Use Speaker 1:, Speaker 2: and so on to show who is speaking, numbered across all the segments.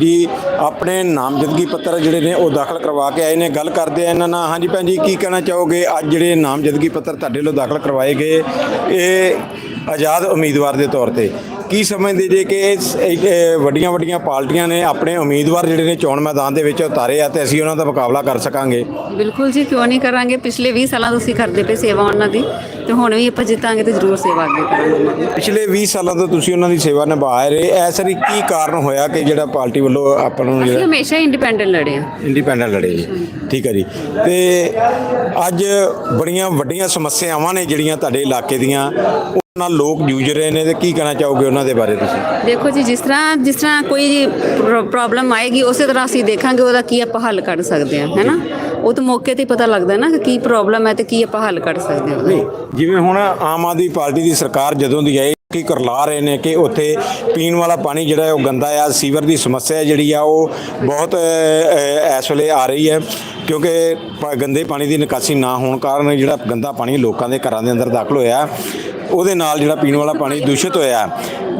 Speaker 1: ਜੀ ਆਪਣੇ ਨਾਮਜ਼ਦਗੀ ਪੱਤਰ ਜਿਹੜੇ ਨੇ ਉਹ ਦਾਖਲ ਕਰਵਾ ਕੇ ਆਏ ਨੇ, ਗੱਲ ਕਰਦੇ ਆ ਇਹਨਾਂ ਨਾਲ। ਹਾਂਜੀ ਭੈਣ ਜੀ, ਕੀ ਕਹਿਣਾ ਚਾਹੋਗੇ? ਅੱਜ ਜਿਹੜੇ ਨਾਮਜ਼ਦਗੀ ਪੱਤਰ ਤੁਹਾਡੇ ਵੱਲੋਂ ਦਾਖਲ ਕਰਵਾਏ ਗਏ, ਇਹ ਆਜ਼ਾਦ ਉਮੀਦਵਾਰ ਦੇ ਤੌਰ ਤੇ ਕੀ ਸਮਝਦੇ ਜੇ ਕਿ ਇਹ ਵੱਡੀਆਂ ਵੱਡੀਆਂ ਪਾਰਟੀਆਂ ਨੇ ਆਪਣੇ ਉਮੀਦਵਾਰ ਜਿਹੜੇ ਨੇ ਚੋਣ ਮੈਦਾਨ ਦੇ ਵਿੱਚ ਉਤਾਰੇ ਆ ਤੇ ਅਸੀਂ ਉਹਨਾਂ ਦਾ ਮੁਕਾਬਲਾ ਕਰ ਸਕਾਂਗੇ?
Speaker 2: ਬਿਲਕੁਲ ਜੀ ਕਿਉਂ ਨਹੀਂ ਕਰਾਂਗੇ? ਪਿਛਲੇ 20 ਸਾਲਾਂ ਤੋਂ ਅਸੀਂ ਕਰਦੇ ਪਏ ਸੇਵਾ ਉਹਨਾਂ ਦੀ ਤੇ ਹੁਣ ਵੀ ਆਪਾਂ ਜਿੱਤਾਂਗੇ ਤੇ ਜ਼ਰੂਰ ਸੇਵਾ ਅੱਗੇ ਕਰਾਂਗੇ
Speaker 1: ਪਿਛਲੇ 20 ਸਾਲਾਂ ਤੋਂ ਤੁਸੀਂ ਉਹਨਾਂ ਦੀ ਸੇਵਾ ਨਿਭਾ ਰਹੇ ਐਸਾ ਕੀ ਕਾਰਨ ਹੋਇਆ ਕਿ ਜਿਹੜਾ ਪਾਰਟੀ ਵੱਲੋਂ ਆਪਾਂ ਨੂੰ
Speaker 2: ਅਸੀਂ
Speaker 1: ਜਿਹੜਾ
Speaker 2: ਹਮੇਸ਼ਾ ਇੰਡੀਪੈਂਡੈਂਟ ਲੜੇ ਆ
Speaker 1: ਇੰਡੀਪੈਂਡੈਂਟ ਲੜੇ ਜੀ। ਠੀਕ ਹੈ ਜੀ। ਤੇ ਅੱਜ ਬੜੀਆਂ ਵੱਡੀਆਂ ਸਮੱਸਿਆਵਾਂ ਨੇ ਜਿਹੜੀਆਂ ਤੁਹਾਡੇ ਇਲਾਕੇ ਦੀਆਂ। ਨਾਲ ਲੋਕ ਜੂਝ ਰਹੇ ਨੇ ਤੇ ਕੀ ਕਹਿਣਾ ਚਾਹੋਗੇ ਉਹਨਾਂ ਦੇ ਬਾਰੇ ਤੁਸੀਂ?
Speaker 2: ਦੇਖੋ ਜੀ ਜਿਸ ਤਰ੍ਹਾਂ ਜਿਸ ਤਰ੍ਹਾਂ ਕੋਈ ਪ੍ਰੋਬਲਮ ਆਏਗੀ ਉਸੇ ਤਰ੍ਹਾਂ ਅਸੀਂ ਦੇਖਾਂਗੇ ਉਹਦਾ ਕੀ ਆਪਾਂ ਹੱਲ ਕੱਢ ਸਕਦੇ ਹਾਂ ਹੈਨਾ ਉਹ ਤਾਂ ਮੌਕੇ ਤੇ ਪਤਾ ਲੱਗਦਾ ਨਾ ਕਿ ਕੀ ਪ੍ਰੋਬਲਮ ਹੈ ਤੇ ਕੀ ਆਪਾਂ ਹੱਲ ਕੱਢ ਸਕਦੇ ਹਾਂ।
Speaker 1: ਨਹੀਂ ਜਿਵੇਂ ਹੁਣ ਆਮ ਆਦਮੀ ਪਾਰਟੀ ਦੀ ਸਰਕਾਰ ਜਦੋਂ ਦੀ ਆਈ ਕੀ ਕਰਲਾ ਰਹੇ ਨੇ ਕਿ ਉੱਥੇ ਪੀਣ ਵਾਲਾ ਪਾਣੀ ਜਿਹੜਾ ਉਹ ਗੰਦਾ ਆ ਸੀਵਰ ਦੀ ਸਮੱਸਿਆ ਜਿਹੜੀ ਆ ਉਹ ਬਹੁਤ ਇਸ ਵੇਲੇ ਆ ਰਹੀ ਹੈ ਕਿਉਂਕਿ ਗੰਦੇ ਪਾਣੀ ਦੀ ਨਿਕਾਸੀ ਨਾ ਹੋਣ ਕਾਰਨ ਜਿਹੜਾ ਗੰਦਾ ਪਾਣੀ ਲੋਕਾਂ ਦੇ ਘਰਾਂ ਦੇ ਅੰਦਰ ਦਾਖਲ ਹੋਇਆ ਉਹਦੇ ਨਾਲ ਜਿਹੜਾ ਪੀਣ ਵਾਲਾ ਪਾਣੀ ਦੂਸ਼ਿਤ ਹੋਇਆ।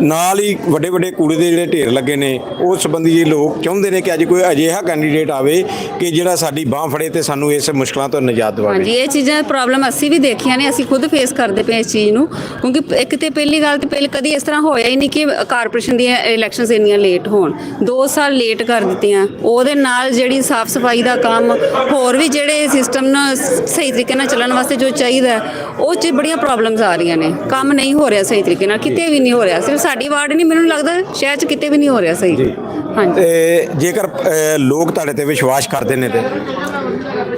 Speaker 1: ਨਾਲ ਹੀ ਵੱਡੇ ਵੱਡੇ ਕੂੜੇ ਦੇ ਜਿਹੜੇ ਢੇਰ ਲੱਗੇ ਨੇ, ਉਸ ਸੰਬੰਧੀ ਇਹ ਲੋਕ ਚਾਹੁੰਦੇ ਨੇ ਕਿ ਅੱਜ ਕੋਈ ਅਜਿਹਾ ਕੈਂਡੀਡੇਟ ਆਵੇ ਕਿ ਜਿਹੜਾ ਸਾਡੀ ਬਾਹ ਫੜੇ ਤੇ ਸਾਨੂੰ ਇਸ ਮੁਸ਼ਕਲਾਂ ਤੋਂ ਨਿਜਾਤ ਦਿਵਾਵੇ।
Speaker 2: ਹਾਂਜੀ, ਇਹ ਚੀਜ਼ਾਂ ਪ੍ਰੋਬਲਮ ਅਸੀਂ ਵੀ ਦੇਖੀਆਂ ਨੇ, ਅਸੀਂ ਖੁਦ ਫੇਸ ਕਰਦੇ ਪਏ ਇਸ ਚੀਜ਼ ਨੂੰ, ਕਿਉਂਕਿ ਇੱਕ ਤੇ ਪਹਿਲੀ ਗੱਲ ਤੇ ਪਹਿਲੇ ਕਦੀ ਇਸ ਤਰ੍ਹਾਂ ਹੋਇਆ ਹੀ ਨਹੀਂ ਕਿ ਕਾਰਪੋਰੇਸ਼ਨ ਦੀਆਂ ਇਲੈਕਸ਼ਨਸ ਇੰਨੀਆਂ ਲੇਟ ਹੋਣ। 2 ਸਾਲ ਲੇਟ ਕਰ ਦਿੱਤੀਆਂ, ਉਹਦੇ ਨਾਲ ਜਿਹੜੀ ਸਾਫ਼ ਸਫ਼ਾਈ ਦਾ ਕੰਮ, ਹੋਰ ਵੀ ਜਿਹੜੇ ਸਿਸਟਮ ਨਾਲ ਸਹੀ ਤਰੀਕੇ ਨਾਲ ਚੱਲਣ ਵਾਸਤੇ ਜੋ ਚਾਹੀਦਾ, ਉਹ 'ਚ ਬੜੀਆਂ ਪ੍ਰੋਬਲਮਸ ਆ ਰਹੀਆਂ ਨੇ। ਕੰਮ ਨਹੀਂ ਹੋ ਰਿਹਾ ਸਹੀ ਤਰੀਕੇ ਨਾਲ, ਕਿਤੇ ਵੀ ਨਹੀਂ ਹੋ ਰਿਹਾ, ਸਿਰਫ ਸਾਡੀ ਵਾਰਡ ਨਹੀਂ ਮੈਨੂੰ ਲੱਗਦਾ ਸ਼ਹਿਰ 'ਚ ਕਿਤੇ ਵੀ ਨਹੀਂ ਹੋ ਰਿਹਾ ਸਹੀ। ਹਾਂਜੀ।
Speaker 1: ਤੇ ਜੇਕਰ ਲੋਕ ਤੁਹਾਡੇ ਤੇ ਵਿਸ਼ਵਾਸ ਕਰਦੇ ਨੇ ਤੇ?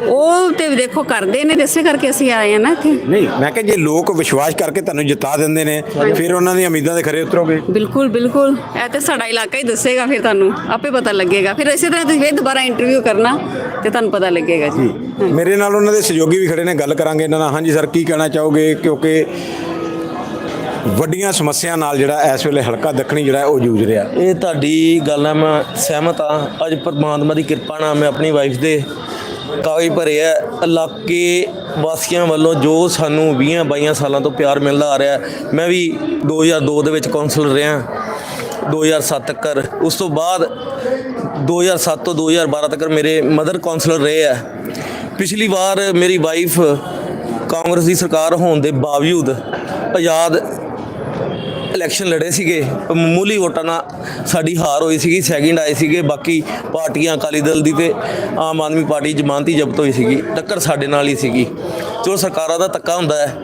Speaker 2: ਉਹ ਤੇ ਦੇਖੋ ਕਰਦੇ ਨੇ ਤੇ ਇਸੇ ਕਰਕੇ ਅਸੀਂ ਆਏ ਆ ਨਾ ਇੱਥੇ।
Speaker 1: ਨਹੀਂ ਮੈਂ ਕਿਹਾ ਜੇ ਲੋਕ ਵਿਸ਼ਵਾਸ ਕਰਕੇ ਤੁਹਾਨੂੰ ਜਿਤਾ ਦਿੰਦੇ ਨੇ ਫਿਰ ਉਹਨਾਂ ਦੀਆਂ ਉਮੀਦਾਂ ਦੇ ਖਰੇ ਉਤਰੋਗੇ?
Speaker 2: ਬਿਲਕੁਲ ਬਿਲਕੁਲ। ਇਹ ਤੇ ਸਾਡਾ ਇਲਾਕਾ ਹੀ ਦੱਸੇਗਾ ਫਿਰ ਤੁਹਾਨੂੰ ਆਪੇ ਪਤਾ ਲੱਗੇਗਾ। ਫਿਰ ਇਸੇ ਤਰ੍ਹਾਂ ਤੁਸੀਂ ਫਿਰ ਦੁਬਾਰਾ ਇੰਟਰਵਿਊ ਕਰਨਾ ਤੇ ਤੁਹਾਨੂੰ ਪਤਾ ਲੱਗੇਗਾ ਜੀ।
Speaker 1: ਮੇਰੇ ਨਾਲ ਉਹਨਾਂ ਦੇ ਸਹਿਯੋਗੀ ਵੀ ਖੜੇ ਨੇ ਗੱਲ ਕਰਾਂਗੇ ਇਹਨਾਂ ਨਾਲ। ਹਾਂਜੀ ਸਰ ਕੀ ਕਹਿਣਾ ਚਾਹੋਗੇ? ਕਿਉਂਕਿ ਵੱਡੀਆਂ ਸਮੱਸਿਆ ਨਾਲ ਜਿਹੜਾ ਇਸ ਵੇਲੇ ਹਲਕਾ ਦੱਖਣੀ ਜਿਹੜਾ ਉਹ ਜੂਝ ਰਿਹਾ।
Speaker 3: ਇਹ ਤੁਹਾਡੀ ਗੱਲ ਨਾਲ ਮੈਂ ਸਹਿਮਤ ਆ ਅੱਜ ਪਰਮਾਤਮਾ ਦੀ ਕਿਰਪਾ ਨਾਲ ਮੈਂ ਆਪਣੀ ਵਾਈਫ ਦੇ ਕਾਗਜ਼ ਭਰੇ ਆ। ਇਲਾਕੇ ਵਾਸੀਆਂ ਵੱਲੋਂ ਜੋ ਸਾਨੂੰ 20 22 ਸਾਲਾਂ ਤੋਂ ਪਿਆਰ ਮਿਲਦਾ ਆ ਰਿਹਾ, ਮੈਂ ਵੀ 2002 ਦੇ ਵਿੱਚ ਕਾਉਂਸਲਰ ਰਿਹਾ। 2007 ਤੱਕ ਉਸ ਤੋਂ ਬਾਅਦ 2007 ਤੋਂ 2012 ਤੱਕ ਮੇਰੇ ਮਦਰ ਕਾਉਂਸਲਰ ਰਹੇ ਆ। ਪਿਛਲੀ ਵਾਰ ਮੇਰੀ ਵਾਈਫ ਕਾਂਗਰਸ ਦੀ ਸਰਕਾਰ ਹੋਣ ਦੇ ਬਾਵਜੂਦ ਆਜ਼ਾਦ ਇਲੈਕਸ਼ਨ ਲੜੇ ਸੀਗੇ, ਮਾਮੂਲੀ ਵੋਟਾਂ ਨਾਲ ਸਾਡੀ ਹਾਰ ਹੋਈ ਸੀਗੀ ਸੈਕਿੰਡ ਆਏ ਸੀਗੇ, ਬਾਕੀ ਪਾਰਟੀਆਂ ਅਕਾਲੀ ਦਲ ਦੀ ਤੇ ਆਮ ਆਦਮੀ ਪਾਰਟੀ ਜ਼ਮਾਨਤੀ ਜ਼ਬਤ ਹੋਈ ਸੀਗੀ, ਟੱਕਰ ਸਾਡੇ ਨਾਲ ਹੀ ਸੀਗੀ। ਚਲੋ ਸਰਕਾਰਾਂ ਦਾ ਤੱਕਾ ਹੁੰਦਾ ਹੈ,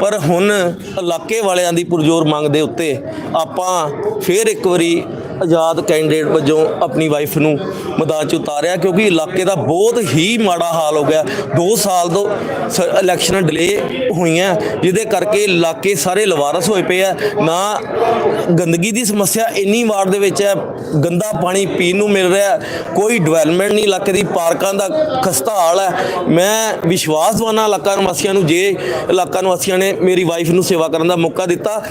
Speaker 3: ਪਰ ਹੁਣ ਇਲਾਕੇ ਵਾਲਿਆਂ ਦੀ ਪੁਰਜ਼ੋਰ ਮੰਗ ਦੇ ਉੱਤੇ ਆਪਾਂ ਫੇਰ ਇੱਕ ਵਾਰੀ ਆਜ਼ਾਦ ਕੈਂਡੀਡੇਟ ਵਜੋਂ ਆਪਣੀ ਵਾਈਫ ਨੂੰ ਮੈਦਾਨ 'ਚ ਉਤਾਰਿਆ, ਕਿਉਂਕਿ ਇਲਾਕੇ ਦਾ ਬਹੁਤ ਹੀ ਮਾੜਾ ਹਾਲ ਹੋ ਗਿਆ। 2 ਸਾਲ ਤੋਂ ਸ- ਇਲੈਕਸ਼ਨਾਂ ਡਿਲੇ ਹੋਈਆਂ, ਜਿਹਦੇ ਕਰਕੇ ਇਲਾਕੇ ਸਾਰੇ ਲਵਾਰਸ ਹੋਏ ਪਏ ਆ। ਨਾ ਗੰਦਗੀ ਦੀ ਸਮੱਸਿਆ ਇੰਨੀ ਵਾਰਡ ਦੇ ਵਿੱਚ ਹੈ, ਗੰਦਾ ਪਾਣੀ ਪੀਣ ਨੂੰ ਮਿਲ ਰਿਹਾ ਕੋਈ ਡਿਵੈਲਪਮੈਂਟ ਨਹੀਂ ਇਲਾਕੇ ਦੀ, ਪਾਰਕਾਂ ਦਾ ਖਸਤਾ ਹਾਲ ਹੈ। ਮੈਂ ਵਿਸ਼ਵਾਸ ਦਵਾਨਾ ਇਲਾਕਾ ਨਿਵਾਸੀਆਂ ਨੂੰ, ਜੇ ਇਲਾਕਾ ਨਿਵਾਸੀਆਂ ਨੇ ਮੇਰੀ ਵਾਈਫ ਨੂੰ ਸੇਵਾ ਕਰਨ ਦਾ ਮੌਕਾ ਦਿੱਤਾ,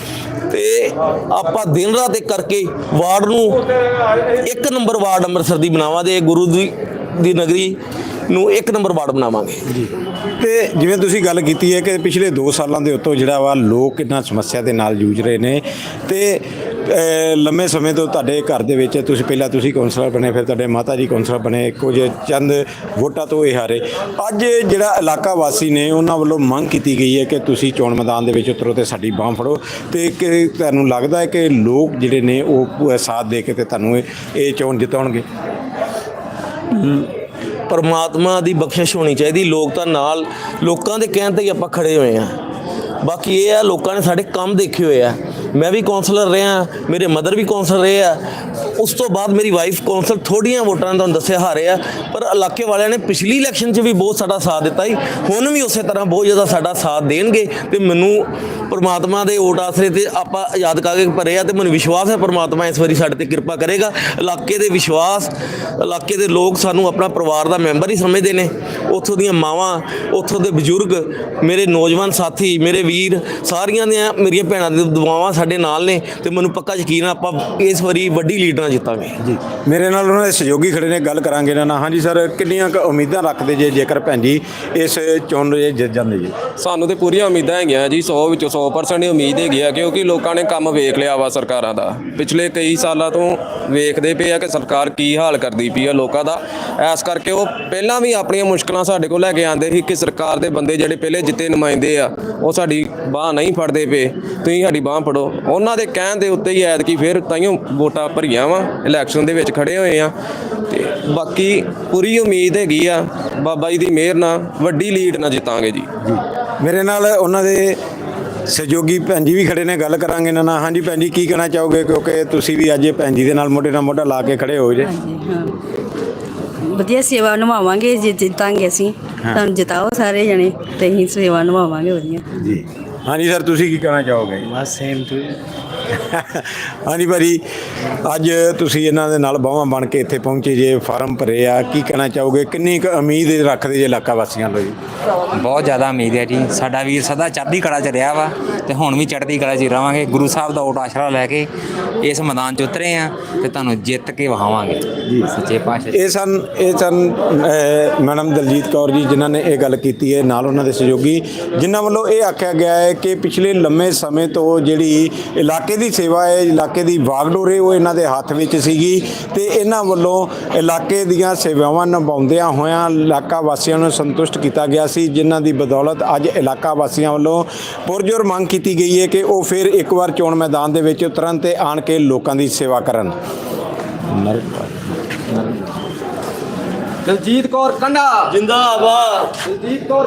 Speaker 3: ਤੇ ਆਪਾਂ ਦਿਨ ਰਾਤ ਇੱਕ ਕਰਕੇ ਵਾਰਡ ਨੂੰ ਇੱਕ ਨੰਬਰ ਵਾਰਡ ਅੰਮ੍ਰਿਤਸਰ ਦੀ ਬਣਾਵਾਂ ਬਣਾਵਾਂਗੇ ਗੁਰੂ ਦੀ ਦੀ ਨਗਰੀ ਨੂੰ ਇੱਕ ਨੰਬਰ ਵਾਰਡ ਬਣਾਵਾਂਗੇ।
Speaker 1: ਤੇ ਜਿਵੇਂ ਤੁਸੀਂ ਗੱਲ ਕੀਤੀ ਹੈ ਕਿ ਪਿਛਲੇ 2 ਸਾਲਾਂ ਦੇ ਉੱਤੋਂ ਜਿਹੜਾ ਵਾ ਲੋਕ ਇਹਨਾਂ ਸਮੱਸਿਆ ਦੇ ਨਾਲ ਜੂਝ ਰਹੇ ਨੇ। ਤੇ ਲੰਮੇ ਸਮੇਂ ਤੋਂ ਤੁਹਾਡੇ ਘਰ ਦੇ ਵਿੱਚ ਤੁਸੀਂ ਪਹਿਲਾਂ ਤੁਸੀਂ ਕਾਉਂਸਲਰ ਬਣੇ ਫਿਰ ਤੁਹਾਡੇ ਮਾਤਾ ਜੀ ਕਾਉਂਸਲਰ ਬਣੇ ਕੁਝ ਚੰਦ ਵੋਟਾਂ ਤੋਂ ਇਹ ਹਾਰੇ। ਅੱਜ ਜਿਹੜਾ ਇਲਾਕਾ ਵਾਸੀ ਨੇ ਉਹਨਾਂ ਵੱਲੋਂ ਮੰਗ ਕੀਤੀ ਗਈ ਹੈ ਕਿ ਤੁਸੀਂ ਚੋਣ ਮੈਦਾਨ ਦੇ ਵਿੱਚ ਉਤਰੋ ਤੇ ਸਾਡੀ ਬਾਹ ਫੜੋ। ਤੇ ਕਿ ਤੁਹਾਨੂੰ ਲੱਗਦਾ ਹੈ ਕਿ ਲੋਕ ਜਿਹੜੇ ਨੇ ਉਹ ਸਾਥ ਦੇ ਕੇ ਤੇ ਤੁਹਾਨੂੰ ਇਹ ਚੋਣ ਜਿਤਾਉਣਗੇ?
Speaker 3: ਪਰਮਾਤਮਾ ਦੀ ਬਖਸ਼ਿਸ਼ ਹੋਣੀ ਚਾਹੀਦੀ। ਲੋਕ ਤਾਂ ਨਾਲ ਲੋਕਾਂ ਦੇ ਕਹਿਣ ਤੇ ਹੀ ਆਪਾਂ ਖੜੇ ਹੋਏ ਆ। ਬਾਕੀ ਇਹ ਆ, ਲੋਕਾਂ ਨੇ ਸਾਡੇ ਕੰਮ ਦੇਖੇ ਹੋਏ ਆ। ਮੈਂ ਵੀ ਕਾਉਂਸਲਰ ਰਿਹਾ, ਮੇਰੇ ਮਦਰ ਵੀ ਕਾਉਂਸਲਰ ਰਹੇ ਆ। ਉਸ ਤੋਂ ਬਾਅਦ ਮੇਰੀ ਵਾਈਫ ਕਾਉਂਸਲ ਥੋੜੀਆਂ ਵੋਟਾਂ ਨੇ ਤੁਹਾਨੂੰ ਦੱਸਿਆ ਹਾਰੇ ਆ, ਪਰ ਇਲਾਕੇ ਵਾਲਿਆਂ ਨੇ ਪਿਛਲੀ ਇਲੈਕਸ਼ਨ 'ਚ ਵੀ ਬਹੁਤ ਸਾਡਾ ਸਾਥ ਦਿੱਤਾ ਸੀ ਹੁਣ ਵੀ ਉਸੇ ਤਰ੍ਹਾਂ ਬਹੁਤ ਜ਼ਿਆਦਾ ਸਾਡਾ ਸਾਥ ਦੇਣਗੇ ਤੇ ਮੈਨੂੰ ਪਰਮਾਤਮਾ ਦੇ ਓਟ ਆਸਰੇ ਤੇ ਆਪਾਂ ਆਜ਼ਾਦ ਕਰਕੇ ਭਰੇ ਆ ਤੇ ਮੈਨੂੰ ਵਿਸ਼ਵਾਸ ਹੈ ਪਰਮਾਤਮਾ ਇਸ ਵਾਰੀ ਸਾਡੇ ਤੇ ਕਿਰਪਾ ਕਰੇਗਾ। ਇਲਾਕੇ ਦੇ ਵਿਸ਼ਵਾਸ, ਇਲਾਕੇ ਦੇ ਲੋਕ ਸਾਨੂੰ ਆਪਣਾ ਪਰਿਵਾਰ ਦਾ ਮੈਂਬਰ ਹੀ ਸਮਝਦੇ ਨੇ। ਉੱਥੋਂ ਦੀਆਂ ਮਾਵਾਂ, ਉੱਥੋਂ ਦੇ ਬਜ਼ੁਰਗ, ਮੇਰੇ ਨੌਜਵਾਨ ਸਾਥੀ, ਮੇਰੇ ਵੀਰ, ਸਾਰੀਆਂ ਦੀਆਂ ਮੇਰੀਆਂ ਭੈਣਾਂ ਦੀ ਦੁਆਵਾਂ ਸਾਡੇ ਨਾਲ ਨੇ ਤੇ ਮੈਨੂੰ ਪੱਕਾ ਯਕੀਨ ਆ ਆਪਾਂ ਇਸ ਵਾਰੀ ਵੱਡੀ ਲੀਡ ਨਾਲ ਜਿੱਤਾਂਗੇ।
Speaker 1: ਜੀ ਮੇਰੇ ਨਾਲ ਉਹਨਾਂ ਦੇ ਸਹਿਯੋਗੀ ਖੜੇ ਨੇ ਗੱਲ ਕਰਾਂਗੇ ਇਹਨਾਂ ਨਾਲ। ਹਾਂਜੀ ਸਰ ਕਿੰਨੀਆਂ ਕੁ ਉਮੀਦਾਂ ਰੱਖਦੇ ਜੇ ਜੇਕਰ ਭੈਣ ਜੀ ਇਸ ਚੋਣ ਦੇ ਜਿੱਤ ਜਾਂਦੇ ਜੀ?
Speaker 4: ਸਾਨੂੰ ਤੇ ਪੂਰੀਆਂ ਉਮੀਦਾਂ ਹੈਗੀਆਂ ਜੀ 100 ਵਿੱਚੋਂ 100% ਹੀ ਉਮੀਦ ਹੈਗੀ ਆ ਕਿਉਂਕਿ ਲੋਕਾਂ ਨੇ ਕੰਮ ਵੇਖ ਲਿਆ ਵਾ ਸਰਕਾਰਾਂ ਦਾ। ਪਿਛਲੇ ਕਈ ਸਾਲਾਂ ਤੋਂ ਵੇਖਦੇ ਪਏ ਆ ਕਿ ਸਰਕਾਰ ਕੀ ਹਾਲ ਕਰਦੀ ਪਈ ਆ ਲੋਕਾਂ ਦਾ। ਐਸ ਕਰਕੇ ਉਹ ਪਹਿਲਾਂ ਵੀ ਆਪਣੀਆਂ ਮੁਸ਼ਕਲਾਂ ਸਾਡੇ ਕੋਲ ਲੈ ਕੇ ਆਉਂਦੇ ਸੀ ਕਿ ਸਰਕਾਰ ਦੇ ਬੰਦੇ ਜਿਹੜੇ ਪਹਿਲੇ ਜਿੱਤੇ ਨੁਮਾਇੰਦੇ ਆ ਉਹ ਸਾਡੀ ਬਾਹ ਨਹੀਂ ਫੜਦੇ ਪਏ। ਤੁਸੀਂ ਸਾਡੀ ਬਾਹ ਫੜੋ। ਉਹਨਾਂ ਦੇ ਕਹਿਣ ਦੇ ਉੱਤੇ ਹੀ ਐਤਕੀ ਫਿਰ ਤਾਈਓ ਵੋਟਾਂ ਭਰੀਆਂ ਵਾ ਇਲੈਕਸ਼ਨ ਦੇ ਵਿੱਚ ਖੜੇ ਹੋਏ ਆ। ਤੇ ਬਾਕੀ ਪੂਰੀ ਉਮੀਦ ਹੈਗੀ ਆ ਬਾਬਾ ਜੀ ਦੀ ਮਿਹਰ ਨਾਲ ਵੱਡੀ ਲੀਡ ਨਾਲ ਜਿੱਤਾਂਗੇ ਜੀ।
Speaker 1: ਮੇਰੇ ਨਾਲ ਉਹਨਾਂ ਦੇ ਸਹਿਯੋਗੀ ਭੈਣ ਜੀ ਵੀ ਖੜੇ ਨੇ ਗੱਲ ਕਰਾਂਗੇ ਇਹਨਾਂ ਨਾਲ। ਹਾਂਜੀ ਭੈਣ ਜੀ ਕੀ ਕਹਿਣਾ ਚਾਹੋਗੇ? ਕਿਉਂਕਿ ਤੁਸੀਂ ਵੀ ਅੱਜ ਇਹ ਭੈਣ ਜੀ ਦੇ ਨਾਲ ਮੋਢੇ ਨਾਲ ਮੋਢਾ ਲਾ ਕੇ ਖੜੇ ਹੋ ਜੇ।
Speaker 5: ਹਾਂ। ਵਧੀਆ ਸੇਵਾ ਨਿਭਾਵਾਂਗੇ ਜੇ ਜਿੱਤਾਂਗੇ ਅਸੀਂ ਤੁਹਾਨੂੰ ਜਿਤਾਓ ਸਾਰੇ ਜਣੇ ਤੇ ਅਸੀਂ ਸੇਵਾ ਨਿਭਾਵਾਂਗੇ ਵਧੀਆ।
Speaker 1: ਜੀ। ਹਾਂਜੀ ਸਰ ਤੁਸੀਂ ਕੀ ਕਹਿਣਾ ਚਾਹੋਗੇ?
Speaker 6: ਬਸ ਸੇਮ ਟੂ
Speaker 1: ਹਾਂਜੀ ਭਾਜੀ ਅੱਜ ਤੁਸੀਂ ਇਹਨਾਂ ਦੇ ਨਾਲ ਬਾਹਾਂ ਬਣ ਕੇ ਇੱਥੇ ਪਹੁੰਚੇ ਜੇ ਫਾਰਮ ਭਰੇ ਆ ਕੀ ਕਹਿਣਾ ਚਾਹੋਗੇ? ਕਿੰਨੀ ਕੁ ਉਮੀਦ ਰੱਖਦੇ ਜੇ ਇਲਾਕਾ ਵਾਸੀਆਂ ਤੋਂ ਜੀ?
Speaker 6: ਬਹੁਤ ਜ਼ਿਆਦਾ ਉਮੀਦ ਹੈ ਜੀ। ਸਾਡਾ ਵੀਰ ਸਦਾ ਚੜ੍ਹਦੀ ਕਲਾ 'ਚ ਰਿਹਾ ਵਾ ਤੇ ਹੁਣ ਵੀ ਚੜ੍ਹਦੀ ਕਲਾ 'ਚ ਹੀ ਰਵਾਂਗੇ। ਗੁਰੂ ਸਾਹਿਬ ਦਾ ਓਟ ਆਸ਼ਰਾ ਲੈ ਕੇ ਇਸ ਮੈਦਾਨ 'ਚ ਉਤਰੇ ਆ ਤੇ ਤੁਹਾਨੂੰ ਜਿੱਤ ਕੇ ਵਹਾਵਾਂਗੇ ਜੀ। ਸੱਚੇ ਪਾਤਸ਼ਾਹ
Speaker 1: ਇਹ ਸਨ ਇਹ ਸਨ ਅਹ, ਮੈਡਮ ਦਲਜੀਤ ਕੌਰ ਜੀ ਜਿਨ੍ਹਾਂ ਨੇ ਇਹ ਗੱਲ ਕੀਤੀ ਹੈ ਨਾਲ ਉਹਨਾਂ ਦੇ ਸਹਿਯੋਗੀ ਜਿਨ੍ਹਾਂ ਵੱਲੋਂ ਇਹ ਆਖਿਆ ਗਿਆ ਹੈ ਕਿ ਪਿਛਲੇ ਲੰਮੇ ਸਮੇਂ ਤੋਂ ਜਿਹੜੀ ਇਲਾਕੇ ਦੀ ਸੇਵਾ ਹੈ ਇਲਾਕੇ ਦੀ ਵਾਗਡੋਰ ਹੈ ਉਹ ਇਹਨਾਂ ਦੇ ਹੱਥ ਵਿੱਚ ਸੀਗੀ ਤੇ ਇਹਨਾਂ ਵੱਲੋਂ ਇਲਾਕੇ ਦੀਆਂ ਸੇਵਾਵਾਂ ਨਿਭਾਉਂਦਿਆਂ ਹੋਇਆਂ ਇਲਾਕਾ ਵਾਸੀਆਂ ਨੂੰ ਸੰਤੁਸ਼ਟ ਕੀਤਾ ਗਿਆ ਸੀ ਜਿਨ੍ਹਾਂ ਦੀ ਬਦੌਲਤ ਅੱਜ ਇਲਾਕਾ ਵਾਸੀਆਂ ਵੱਲੋਂ ਪੁਰਜੋਰ ਮੰਗ ਕੀਤੀ ਗਈ ਹੈ ਕਿ ਉਹ ਫਿਰ ਇੱਕ ਵਾਰ ਚੋਣ ਮੈਦਾਨ ਦੇ ਵਿੱਚ ਉਤਰਨ ਤੇ ਆਣ ਕੇ ਲੋਕਾਂ ਦੀ ਸੇਵਾ ਕਰਨ।
Speaker 4: ਦਲਜੀਤ ਕੌਰ ਕੰਡਾ। ਜਿੰਦਾਬਾਦ। ਦਲਜੀਤ ਕੌਰ